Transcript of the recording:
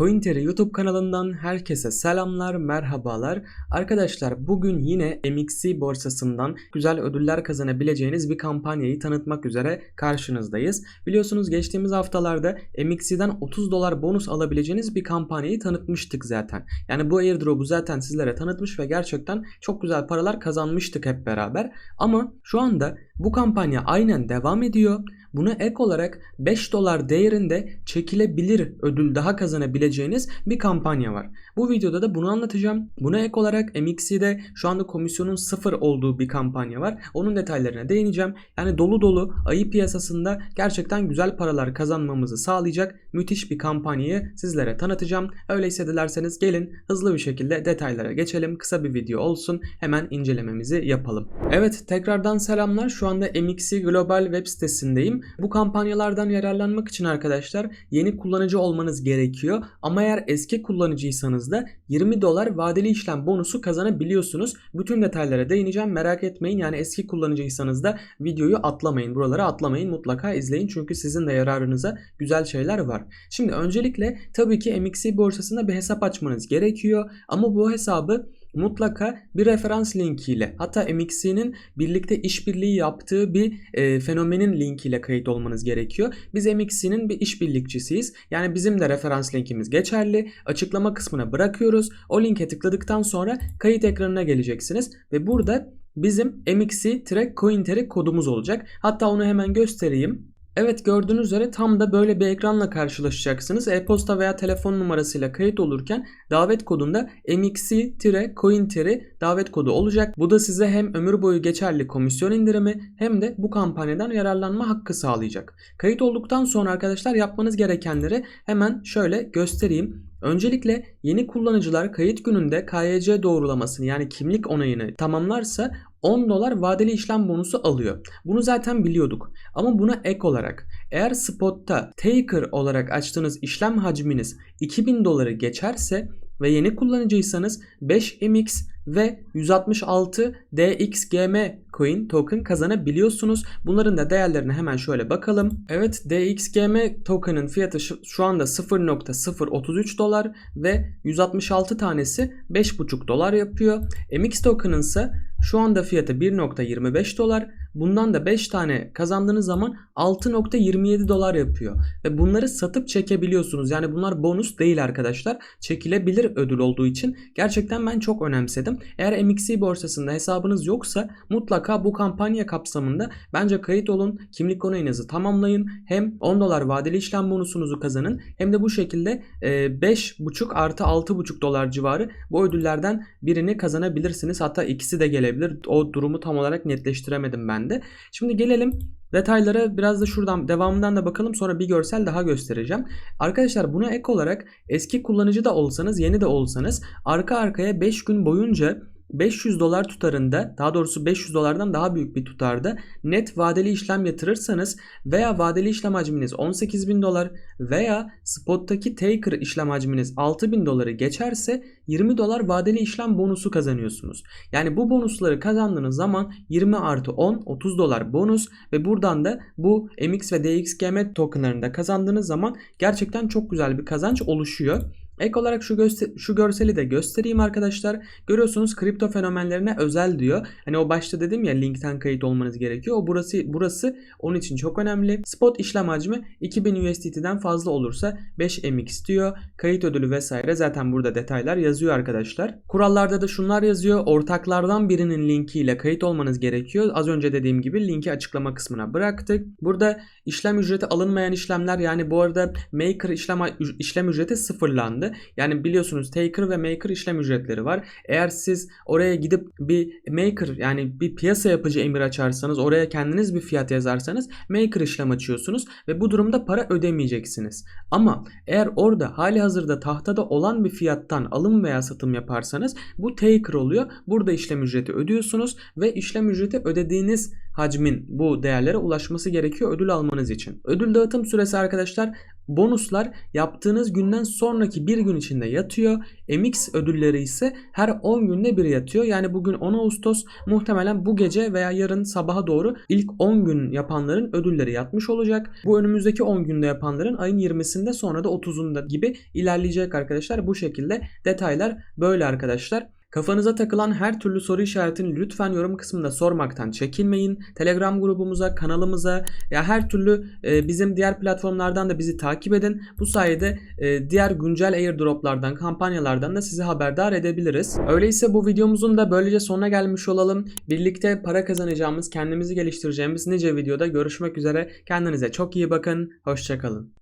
CoinTeri YouTube kanalından herkese selamlar, merhabalar. Arkadaşlar bugün yine MXC borsasından güzel ödüller kazanabileceğiniz bir kampanyayı tanıtmak üzere karşınızdayız. Biliyorsunuz geçtiğimiz haftalarda MXC'den 30 dolar bonus alabileceğiniz bir kampanyayı tanıtmıştık zaten. Yani bu airdrop'u zaten sizlere tanıtmış ve gerçekten çok güzel paralar kazanmıştık hep beraber. Ama şu anda bu kampanya aynen devam ediyor. Buna ek olarak 5 dolar değerinde çekilebilir ödül daha kazanabileceğiniz bir kampanya var. Bu videoda da bunu anlatacağım. Buna ek olarak MXC'de şu anda komisyonun sıfır olduğu bir kampanya var. Onun detaylarına değineceğim. Yani dolu dolu ayı piyasasında gerçekten güzel paralar kazanmamızı sağlayacak müthiş bir kampanyayı sizlere tanıtacağım. Öyleyse dilerseniz gelin hızlı bir şekilde detaylara geçelim. Kısa bir video olsun. Hemen incelememizi yapalım. Evet tekrardan selamlar. Şu anda MXC Global web sitesindeyim. Bu kampanyalardan yararlanmak için arkadaşlar yeni kullanıcı olmanız gerekiyor. Ama eğer eski kullanıcıysanız da 20 dolar vadeli işlem bonusu kazanabiliyorsunuz. Bütün detaylara değineceğim merak etmeyin. Yani eski kullanıcıysanız da videoyu atlamayın. Buralara atlamayın. Mutlaka izleyin çünkü sizin de yararınıza güzel şeyler var. Şimdi öncelikle tabii ki MXC borsasında bir hesap açmanız gerekiyor. Ama bu hesabı mutlaka bir referans linkiyle hatta MXC'nin birlikte işbirliği yaptığı bir e, fenomenin linkiyle kayıt olmanız gerekiyor. Biz MXC'nin bir işbirlikçisiyiz. Yani bizim de referans linkimiz geçerli. Açıklama kısmına bırakıyoruz. O linke tıkladıktan sonra kayıt ekranına geleceksiniz ve burada bizim MXC-Cointeri kodumuz olacak. Hatta onu hemen göstereyim. Evet gördüğünüz üzere tam da böyle bir ekranla karşılaşacaksınız. E-posta veya telefon numarasıyla kayıt olurken davet kodunda mxc-coin davet kodu olacak. Bu da size hem ömür boyu geçerli komisyon indirimi hem de bu kampanyadan yararlanma hakkı sağlayacak. Kayıt olduktan sonra arkadaşlar yapmanız gerekenleri hemen şöyle göstereyim. Öncelikle yeni kullanıcılar kayıt gününde KYC doğrulamasını yani kimlik onayını tamamlarsa 10 dolar vadeli işlem bonusu alıyor. Bunu zaten biliyorduk. Ama buna ek olarak eğer spotta taker olarak açtığınız işlem hacminiz 2000 doları geçerse ve yeni kullanıcıysanız 5MX ve 166 DXGM coin token kazanabiliyorsunuz. Bunların da değerlerine hemen şöyle bakalım. Evet DXGM token'ın fiyatı şu anda 0.033 dolar ve 166 tanesi 5.5 dolar yapıyor. MX token'ın ise şu anda fiyatı 1.25 dolar. Bundan da 5 tane kazandığınız zaman 6.27 dolar yapıyor. Ve bunları satıp çekebiliyorsunuz. Yani bunlar bonus değil arkadaşlar. Çekilebilir ödül olduğu için gerçekten ben çok önemsedim. Eğer MXC borsasında hesabınız yoksa mutlaka bu kampanya kapsamında bence kayıt olun. Kimlik onayınızı tamamlayın. Hem 10 dolar vadeli işlem bonusunuzu kazanın. Hem de bu şekilde 5.5 artı 6.5 dolar civarı bu ödüllerden birini kazanabilirsiniz. Hatta ikisi de gelebilir. O durumu tam olarak netleştiremedim ben de. Şimdi gelelim Detaylara biraz da şuradan devamından da bakalım sonra bir görsel daha göstereceğim. Arkadaşlar buna ek olarak eski kullanıcı da olsanız yeni de olsanız arka arkaya 5 gün boyunca 500 dolar tutarında daha doğrusu 500 dolardan daha büyük bir tutarda net vadeli işlem yatırırsanız veya vadeli işlem hacminiz 18 bin dolar veya spottaki taker işlem hacminiz 6 bin doları geçerse 20 dolar vadeli işlem bonusu kazanıyorsunuz. Yani bu bonusları kazandığınız zaman 20 artı 10 30 dolar bonus ve buradan da bu MX ve DXGM tokenlarında kazandığınız zaman gerçekten çok güzel bir kazanç oluşuyor. Ek olarak şu, şu görseli de göstereyim arkadaşlar. Görüyorsunuz kripto fenomenlerine özel diyor. Hani o başta dedim ya linkten kayıt olmanız gerekiyor. O burası burası onun için çok önemli. Spot işlem hacmi 2000 USDT'den fazla olursa 5 MX diyor. Kayıt ödülü vesaire zaten burada detaylar yazıyor arkadaşlar. Kurallarda da şunlar yazıyor. Ortaklardan birinin linkiyle kayıt olmanız gerekiyor. Az önce dediğim gibi linki açıklama kısmına bıraktık. Burada işlem ücreti alınmayan işlemler yani bu arada maker işlem işlem ücreti sıfırlandı. Yani biliyorsunuz taker ve maker işlem ücretleri var. Eğer siz oraya gidip bir maker yani bir piyasa yapıcı emir açarsanız oraya kendiniz bir fiyat yazarsanız maker işlem açıyorsunuz ve bu durumda para ödemeyeceksiniz. Ama eğer orada hali hazırda tahtada olan bir fiyattan alım veya satım yaparsanız bu taker oluyor. Burada işlem ücreti ödüyorsunuz ve işlem ücreti ödediğiniz hacmin bu değerlere ulaşması gerekiyor ödül almanız için. Ödül dağıtım süresi arkadaşlar bonuslar yaptığınız günden sonraki bir gün içinde yatıyor. MX ödülleri ise her 10 günde bir yatıyor. Yani bugün 10 Ağustos muhtemelen bu gece veya yarın sabaha doğru ilk 10 gün yapanların ödülleri yatmış olacak. Bu önümüzdeki 10 günde yapanların ayın 20'sinde sonra da 30'unda gibi ilerleyecek arkadaşlar. Bu şekilde detaylar böyle arkadaşlar. Kafanıza takılan her türlü soru işaretini lütfen yorum kısmında sormaktan çekinmeyin. Telegram grubumuza, kanalımıza ya her türlü e, bizim diğer platformlardan da bizi takip edin. Bu sayede e, diğer güncel airdroplardan, kampanyalardan da sizi haberdar edebiliriz. Öyleyse bu videomuzun da böylece sonuna gelmiş olalım. Birlikte para kazanacağımız, kendimizi geliştireceğimiz nice videoda görüşmek üzere. Kendinize çok iyi bakın. Hoşçakalın.